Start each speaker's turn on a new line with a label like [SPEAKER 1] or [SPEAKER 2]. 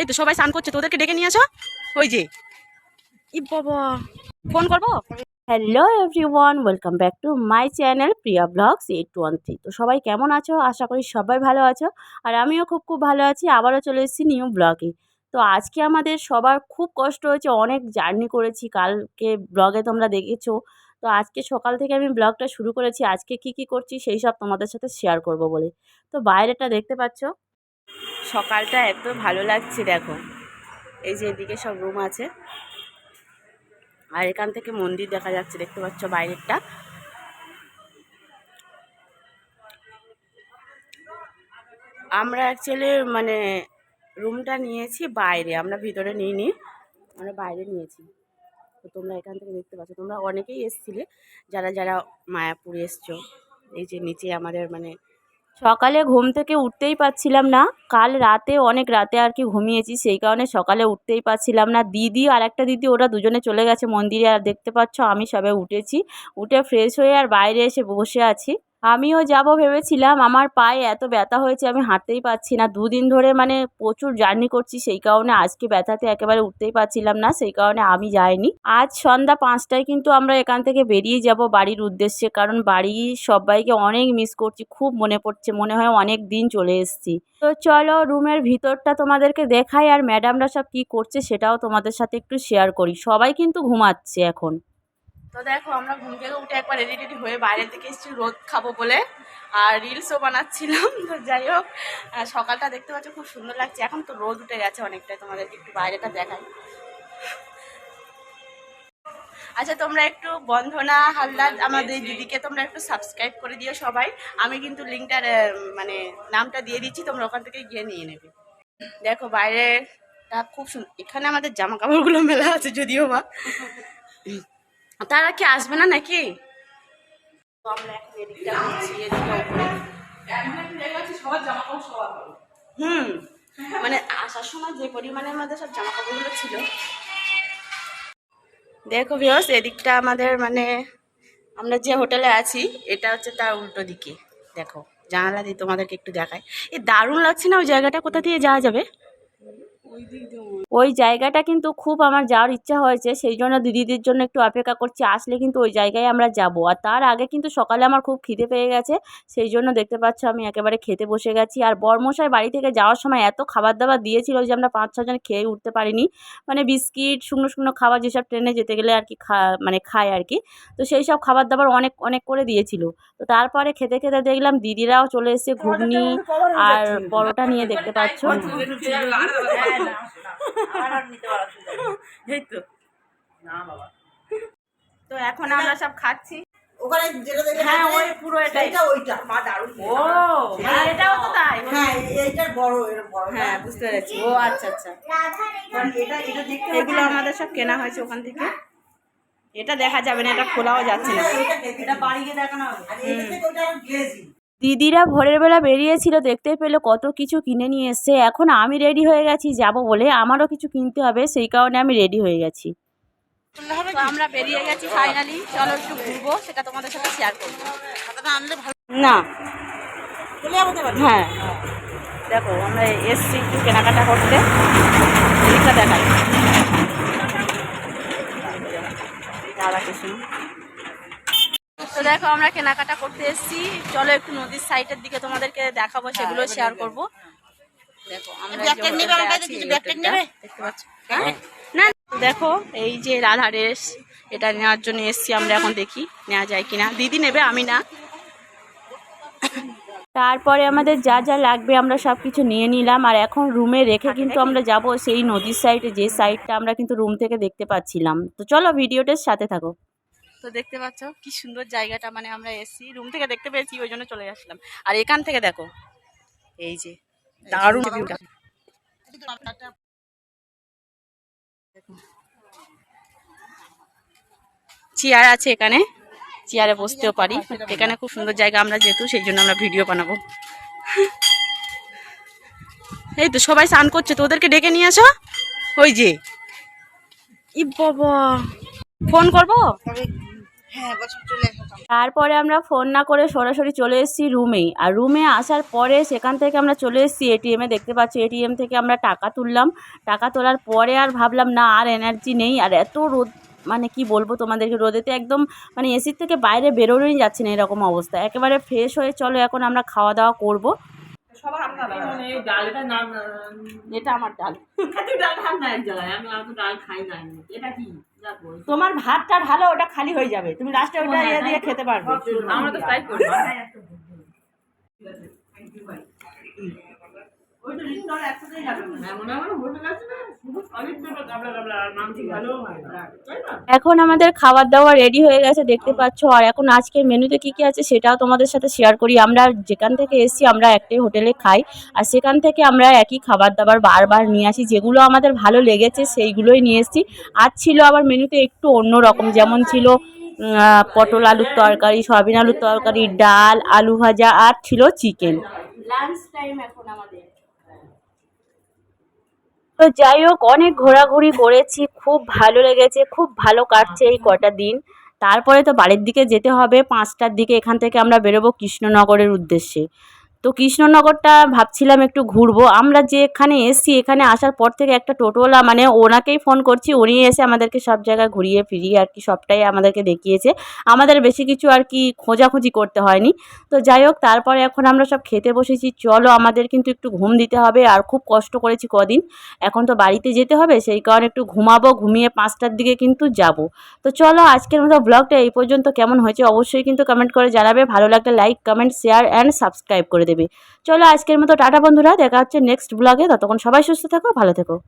[SPEAKER 1] এই তো সবাই স্নান করছে, তোদেরকে ডেকে নিয়ে আসো। ওই যে। ই বাবা, ফোন করব? Hello everyone welcome back to my channel Priya blogs eight one three তো সবাই কেমন আছো? আশা করি সবাই ভালো আছো। আর আমিও খুব খুব ভালো আছি। আবারও চলে এসেছি নিউ ব্লগে তো আজকে আমাদের সবার খুব কষ্ট হয়েছে, অনেক জার্নি করেছি। কালকে ব্লগে তোমরা দেখেছ। তো আজকে সকাল থেকে আমি ব্লগটা শুরু করেছি। আজকে কি কি করছি সেই সব তোমাদের সাথে শেয়ার করব বলে। তো বাইরেটা দেখতে পাচ্ছ? সকালটা এত ভালো লাগছে, দেখো। এই যে এদিকে সব রুম আছে। আর এখান থেকে মন্দির দেখা যাচ্ছে, দেখতে পাচ্ছ বাইরেরটা। আমরা অ্যাকচুয়ালি মানে রুমটা নিয়েছি বাইরে, আমরা ভিতরে নিইনি, আমরা বাইরে নিয়েছি। তো তোমরা এখান থেকে দেখতে পাচ্ছ, তোমরা অনেকেই এসছিলে, যারা যারা মায়াপুর এসছো। এই যে নিচে আমাদের মানে সকালে ঘুম থেকে উঠতেই পারছিলাম না। কাল রাতে, অনেক রাতে আর কি ঘুমিয়েছি, সেই কারণে সকালে উঠতেই পারছিলাম না। দিদি আর একটা দিদি, ওরা দুজনে চলে গেছে মন্দিরে। আর দেখতে পাচ্ছ, আমি সবে উঠেছি। উঠে ফ্রেশ হয়ে আর বাইরে এসে বসে আছি। আমিও যাব ভেবেছিলাম, আমার পায়ে এত ব্যথা হয়েছে আমি হাঁটতেই পারছি না। দুদিন ধরে মানে প্রচুর জার্নি করছি, সেই কারণে আজকে ব্যথাতে একেবারে উঠতেই পারছিলাম না, সেই কারণে আমি যাইনি। আজ সন্ধ্যা পাঁচটায় কিন্তু আমরা এখান থেকে বেরিয়ে যাব বাড়ির উদ্দেশ্যে, কারণ বাড়ি সবাইকে অনেক মিস করছি, খুব মনে পড়ছে, মনে হয় অনেক দিন চলে এসেছি। তো চলো রুমের ভিতরটা তোমাদেরকে দেখাই, আর ম্যাডামরা সব কী করছে সেটাও তোমাদের সাথে একটু শেয়ার করি। সবাই কিন্তু ঘুমাচ্ছে এখন। তো দেখো, আমরা ঘুম থেকে উঠে একবার রেডি রেডি হয়ে বাইরের দিকে এসেছি, রোদ খাব বলে। আর রিলসও বানাচ্ছিলাম, তো যাই হোক সকালটা দেখতে পাচ্ছ খুব সুন্দর লাগছে। এখন তো রোদ উঠে গেছে অনেকটাই, তোমাদেরকে একটু বাইরেটা দেখাই। আচ্ছা তোমরা একটু বন্ধনা হালদার আমাদের দিদিকে তোমরা একটু সাবস্ক্রাইব করে দিও সবাই। আমি কিন্তু লিঙ্কটার মানে নামটা দিয়ে দিচ্ছি, তোমরা ওখান থেকে গিয়ে নিয়ে নেবে। দেখো, বাইরেটা খুব সুন্দর এখানে আমাদের জামা কাপড়গুলো মেলা আছে যদিও বা তারা কি আসবে না নাকি? হুম মানে আসার সময় যে পরিমাণের মধ্যে সব জামা কাপড়গুলো ছিল। দেখো ভিওস এদিকটা আমাদের মানে আমরা যে হোটেলে আছি এটা হচ্ছে তার উল্টো দিকে। দেখো জানালা দিয়ে তোমাদেরকে একটু দেখায় এই দারুণ লাগছে না ওই জায়গাটা? কোথা দিয়ে যাওয়া যাবে? ওই জায়গাটা কিন্তু খুব আমার যাওয়ার ইচ্ছা হয়েছে সেই জন্য দিদিদের জন্য একটু অপেক্ষা করছি আসলে কিন্তু ওই জায়গায় আমরা যাব আর তার আগে কিন্তু সকালে আমার খুব খিদে পেয়ে গেছে সেই জন্য দেখতে পাচ্ছ আমি একেবারে খেতে বসে গেছি আর বর্মশাই বাড়ি থেকে যাওয়ার সময় এত খাবার দাবার দিয়েছিল যে আমরা পাঁচ ছজন খেয়ে উঠতে পারিনি মানে বিস্কিট শুকনো শুকনো খাবার যেসব ট্রেনে যেতে গেলে আর কি খা মানে খায় আর কি তো সেই সব খাবার দাবার অনেক অনেক করে দিয়েছিল তো তারপরে খেতে খেতে দেখলাম দিদিরাও চলে এসেছে ঘুগনি আর পরোটা নিয়ে দেখতে পাচ্ছ এই তো। তো এখন আমরা সব খাচ্ছি।
[SPEAKER 2] ওখানে যেটা দেখে
[SPEAKER 1] হ্যাঁ ওই পুরো এটাই।
[SPEAKER 2] এটা ওইটা। মা দারুণ
[SPEAKER 1] ও মানে এটাও তো তাই।
[SPEAKER 2] হ্যাঁ এইটার বড় এর বড়।
[SPEAKER 1] হ্যাঁ বুঝতে পেরেছি। ও আচ্ছা আচ্ছা।
[SPEAKER 2] এটা এটা দেখতে
[SPEAKER 1] এগুলো আমাদের সব কেনা হয়েছে ওখান থেকে। এটা দেখা যাবে না এটা খোলাও যাচ্ছে না।
[SPEAKER 2] এটা বাড়ি গিয়ে দেখানো হবে। আর এটা থেকে ওটা গ্লেজিং
[SPEAKER 1] দিদিরা ভোরের বেলা বেরিয়েছিল দেখতে পেল কত কিছু কিনে নিয়ে এসছে এখন আমি রেডি হয়ে গেছি যাব বলে আমারও কিছু কিনতে হবে সেই কারণে আমি রেডি হয়ে গেছি আমরা বেরিয়ে গেছি ফাইনালি চলো একটু ঘুরবো সেটা তোমাদের সাথে শেয়ার করব না। হ্যাঁ দেখো আমরা এসছি একটু কেনাকাটা করতে এদিকটা দেখাই রাধাকৃষ্ণ তো দেখো আমরা কেনাকাটা করতে এসেছি। চলো একটু নদীর সাইডের দিকে তোমাদেরকে দেখাবো সেগুলো শেয়ার করব। দেখো আমরা এই যে
[SPEAKER 2] ব্যাগটা নেবে
[SPEAKER 1] হোটেলটায়
[SPEAKER 2] আমার কাছে
[SPEAKER 1] আছি,
[SPEAKER 2] কিছু
[SPEAKER 1] এই
[SPEAKER 2] ব্যাগটা
[SPEAKER 1] হোটেলটা,
[SPEAKER 2] নেবে?
[SPEAKER 1] দেখতে পাচ্ছ? হ্যাঁ? না দেখো এই যে রাধা রেস এটা নেওয়ার জন্য এসছি আমরা এখন দেখি নেওয়া যায় কিনা। দিদি নেবে আমি না। তারপরে আমাদের যা যা লাগবে আমরা সব কিছু নিয়ে নিলাম আর এখন রুমে রেখে কিন্তু আমরা যাব সেই নদীর সাইডে যে সাইডটা আমরা কিন্তু রুম থেকে দেখতে পাচ্ছিলাম। তো চলো ভিডিওটার সাথে থাকো। তো দেখতে পাচ্ছ কি সুন্দর জায়গাটা মানে আমরা এসছি। রুম থেকে দেখতে পেয়েছি ওই জন্য চলে আসলাম। আর এখান থেকে দেখো এই যে দারুণ ভিউটা চেয়ার আছে এখানে চেয়ারে বসতেও পারি। এখানে খুব সুন্দর জায়গা আমরা যেহেতু সেই জন্য আমরা ভিডিও বানাবো। এই তো সবাই স্নান করছে তো ওদেরকে ডেকে নিয়ে আসো। ওই যে ই বাবা ফোন করব?
[SPEAKER 2] হ্যাঁ
[SPEAKER 1] তারপরে আমরা ফোন না করে সরাসরি চলে এসেছি রুমেই। আর রুমে আসার পরে সেখান থেকে আমরা চলে এসেছি এটিএমে দেখতে পাচ্ছি এটিএম থেকে আমরা টাকা তুললাম। টাকা তোলার পরে আর ভাবলাম, না, আর এনার্জি নেই। আর এত রোদ মানে কি বলব তোমাদেরকে, রোদেতে একদম মানে এসির থেকে বাইরে বেরোনোই যাচ্ছে না এরকম অবস্থা। একেবারে ফ্রেশ হয়ে চলো, এখন আমরা খাওয়া দাওয়া করব।
[SPEAKER 2] সবার আলাদা আলাদা
[SPEAKER 3] মানে এই ডালটা নাম
[SPEAKER 1] এটা আমার ডাল।
[SPEAKER 3] ডাল খান না এক আমি ডাল খাই না এটা কি?
[SPEAKER 1] তোমার ভাতটা ভালো ওটা খালি হয়ে যাবে। তুমি লাস্টে ওটা ইয়ে দিয়ে খেতে পারবে।
[SPEAKER 3] আমরা তো তাই করি
[SPEAKER 2] ওইটা রিক্সাওয়ালা একসাথেই যাবে। না।
[SPEAKER 3] এমন এমন হোটেল আছে না?
[SPEAKER 1] এখন আমাদের খাবার দাবার রেডি হয়ে গেছে, দেখতে পাচ্ছ। আর এখন আজকের মেনুতে কি কি আছে সেটাও তোমাদের সাথে শেয়ার করি। আমরা যেখান থেকে এসেছি, আমরা একটাই হোটেলে খাই। আর সেখান থেকে আমরা একই খাবার দাবার বারবার নিয়ে আসি। যেগুলো আমাদের ভালো লেগেছে, সেইগুলোই নিয়ে এসেছি। আর ছিল আবার মেনুতে একটু অন্য রকম। যেমন ছিল পটল আলুর তরকারি, সয়াবিন আলুর তরকারি, ডাল, আলু ভাজা, আর ছিল চিকেন লাঞ্চ টাইম এখন আমাদের। তো যাই হোক, অনেক ঘোরাঘুরি করেছি, খুব ভালো লেগেছে, খুব ভালো কাটছে এই কটা দিন। তারপরে তো বাড়ির দিকে যেতে হবে, পাঁচটার দিকে এখান থেকে আমরা বেরোবো কৃষ্ণনগরের উদ্দেশ্যে। তো কৃষ্ণনগরটা ভাবছিলাম একটু ঘুরবো। আমরা যে এখানে এসছি, এখানে আসার পর থেকে একটা টোটোওয়ালা মানে ওনাকেই ফোন করছি, উনি এসে আমাদেরকে সব জায়গায় ঘুরিয়ে ফিরিয়ে আর কি সবটাই আমাদেরকে দেখিয়েছে। আমাদের বেশি কিছু আর কি খোঁজাখুঁজি করতে হয়নি। তো যাই হোক, তারপরে এখন আমরা সব খেতে বসেছি। চলো, আমাদের কিন্তু একটু ঘুম দিতে হবে আর খুব কষ্ট করেছি কদিন। এখন তো বাড়িতে যেতে হবে, সেই কারণে একটু ঘুমাবো, ঘুমিয়ে পাঁচটার দিকে কিন্তু যাব। তো চলো, আজকের মতো ব্লগটা এই পর্যন্ত। কেমন হয়েছে অবশ্যই কিন্তু কমেন্ট করে জানাবে। ভালো লাগলে like comment share and subscribe করে দেবে। চলো আজকের মতো টাটা বন্ধুরা, দেখা হচ্ছে নেক্সট ব্লগে ততক্ষণ সবাই সুস্থ থাকো, ভালো থেকো।